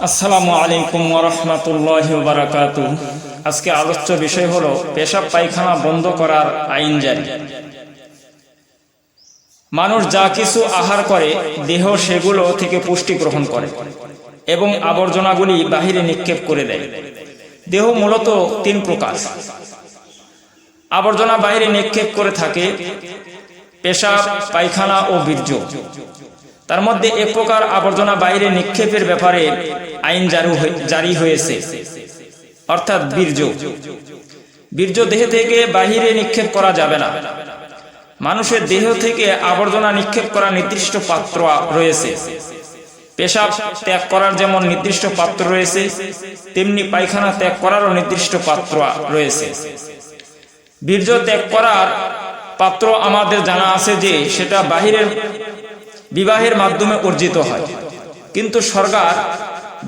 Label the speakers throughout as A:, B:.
A: আসসালামু আলাইকুম ওরহমতুল্লাহ বারাকাত আজকে আলোচ্য বিষয় হলো পেশাব পায়খানা বন্ধ করার আইন জারি। মানুষ যা কিছু আহার করে, দেহ সেগুলো থেকে পুষ্টি গ্রহণ করে এবং আবর্জনাগুলি বাহিরে নিক্ষেপ করে দেয়। দেহ মূলত তিন প্রকার। আবর্জনা বাইরে নিক্ষেপ করে থাকে পেশাব, পায়খানা ও বীর্য। তার মধ্যে এক প্রকার আবর্জনা বাইরে নিক্ষেপের ব্যাপারে আইন জারি হয়েছে। অর্থাৎ বীর্য। বীর্য দেহ থেকে বাহিরে নিক্ষেপ করা যাবে না। মানুষের দেহ থেকে আবর্জনা নিক্ষেপ করা নির্দিষ্ট পাত্র রয়েছে। পেশাব ত্যাগ করার যেমন নির্দিষ্ট পাত্র রয়েছে, তেমনি পায়খানা ত্যাগ করারও নির্দিষ্ট পাত্র রয়েছে। বীর্য ত্যাগ করার পাত্র আমাদের জানা আছে যে, সেটা বাহিরের বিবাহের মাধ্যমে অর্জিত হয়। কিন্তু সরকার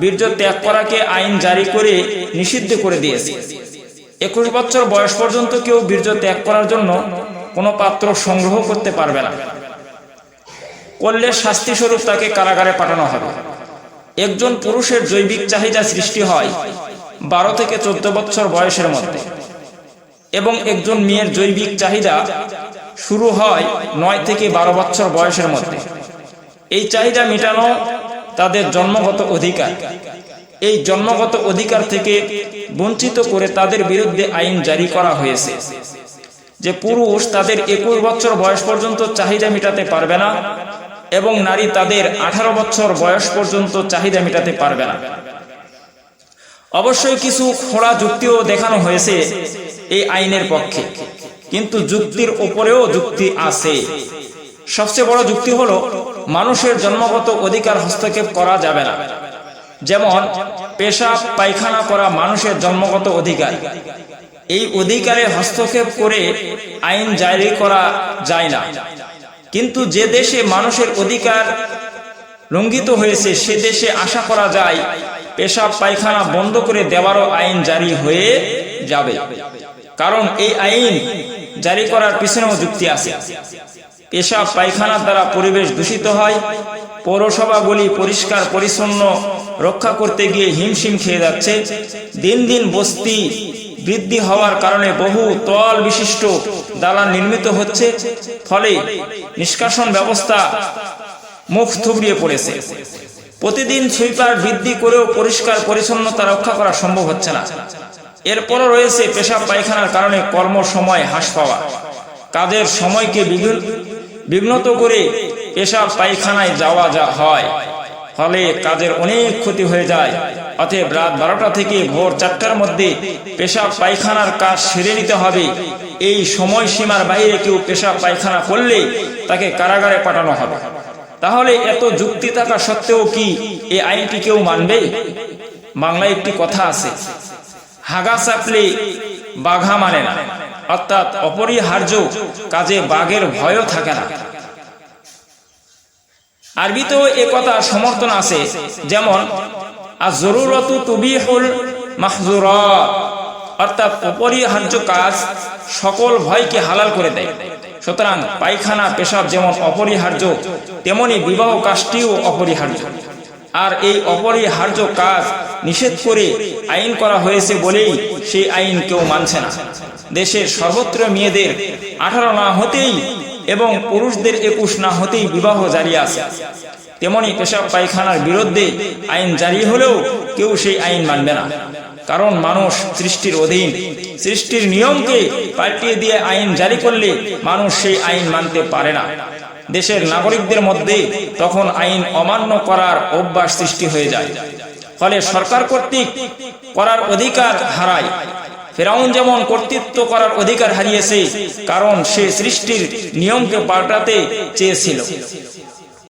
A: বীর্য ত্যাগ করাকে আইন জারি করে নিষিদ্ধ করে দিয়েছে। একুশ বছর বয়স পর্যন্ত কেউ বীর্য ত্যাগ করার জন্য কোনো পাত্র সংগ্রহ করতে পারবে না। করলে শাস্তি স্বরূপ তাকে কারাগারে পাঠানো হবে। একজন পুরুষের জৈবিক চাহিদা সৃষ্টি হয় বারো থেকে চোদ্দ বছর বয়সের মধ্যে। এবং একজন মেয়ের জৈবিক চাহিদা শুরু হয় নয় থেকে বারো বছর বয়সের মধ্যে। এই চাহিদা মেটানো তাদের জন্মগত অধিকার। এই জন্মগত অধিকার থেকে বঞ্চিত করে তাদের বিরুদ্ধে আইন জারি করা হয়েছে। যে পুরুষ তাদের একুশ বছর বয়স পর্যন্ত চাহিদা মেটাতে পারবে না এবং নারী তাদের আঠারো বছর বয়স পর্যন্ত চাহিদা মেটাতে পারবে না। অবশ্যই কিছু খোড়া যুক্তিও দেখানো হয়েছে এই আইনের পক্ষে। কিন্তু যুক্তির উপরেও যুক্তি আছে। সবচেয়ে বড় যুক্তি হলো মানুষের জন্মগত অধিকার হস্তক্ষেপ করা যাবে না। যেমন পেশাব পায়খানা করা মানুষের জন্মগত অধিকার। এই অধিকারে হস্তক্ষেপ করে আইন জারি করা যায় না। কিন্তু যে দেশে মানুষের অধিকার লঙ্ঘিত হয়েছে, সে দেশে আশা করা যায় পেশাব পায়খানা বন্ধ করে দেওয়ারও আইন জারি হয়ে যাবে। কারণ এই আইন জারি করার পিছনেও যুক্তি আছে। পেশাব পায়খানার দ্বারা পরিবেশ দূষিত হয়। পৌরসভাগুলি পরিষ্কার, পরিচ্ছন্ন, রক্ষা করতে গিয়ে হিমশিম খেয়ে যাচ্ছে। দিন দিন বস্তি বৃদ্ধি হওয়ার কারণে বহু তল বিশিষ্ট দালান নির্মিত হচ্ছে। ফলে নিষ্কাশন ব্যবস্থা মুখ থুবড়িয়ে পড়েছে। প্রতিদিন সুইপার বৃদ্ধি করেও পরিষ্কার, পরিচ্ছন্নতা রক্ষা করা সম্ভব হচ্ছে না। এরপরও রয়েছে পেশাব পায়খানার কারণে কর্ম সময় হ্রাস পাওয়া। কাজের সময়কে বিঘ্নত করে পেশাব পায়খানায় যাওয়া যা হয়, ফলে কাজের অনেক ক্ষতি হয়ে যায়। অতএব রাত বারোটা থেকে ভোর চারটার মধ্যে পেশাব পায়খানার কাজ সেরে নিতে হবে। এই সময়সীমার বাইরে কেউ পেশাব পায়খানা করলে তাকে কারাগারে পাঠানো হবে। তাহলে এত যুক্তি থাকা সত্ত্বেও কি এই আইনটি কেউ মানবে? বাংলায় একটি কথা আছে, হাগা চাপলে বাঘা মানে না। অর্থাৎ অপরিহার্য কাজে বাঘের ভয়ও থাকে না। আরবিতেও এ কথা সমর্থন আছে, যেমন আর জরুরত তুবিহুল মাহজুরা অর্থাৎ অপরিহার্য কাজ সকল ভয়কে হালাল করে দেয়। সুতরাং পায়খানা, পেশাব যেমন অপরিহার্য, তেমনি বিবাহ কাজটিও অপরিহার্য। আর এই অপরিহার্য কাজ নিষেধ করে আইন করা হয়েছে বলেই সেই আইন কেউ মানছে না। দেশের সর্বত্র মেয়েদের আঠারো না হতেই এবং পুরুষদের একুশ না হতেই বিবাহ জারি আছে। তেমনি পেশাব পায়খানার বিরুদ্ধে আইন জারি হলেও কেউ সেই আইন মানবে না। কারণ মানুষ সৃষ্টির অধীন, সৃষ্টির নিয়মকে পাল্টিয়ে দিয়ে আইন জারি করলে মানুষ সেই আইন মানতে পারে না। দেশের নাগরিকদের মধ্যে তখন আইন অমান্য করার অভ্যাস সৃষ্টি হয়ে যায়। ফলে সরকার কর্তৃক করার অধিকার হারায়। ফেরাউন যেমন কর্তৃত্ব করার অধিকার হারিয়েছে, কারণ সে সৃষ্টির নিয়মকে পাল্টাতে চেয়েছিল।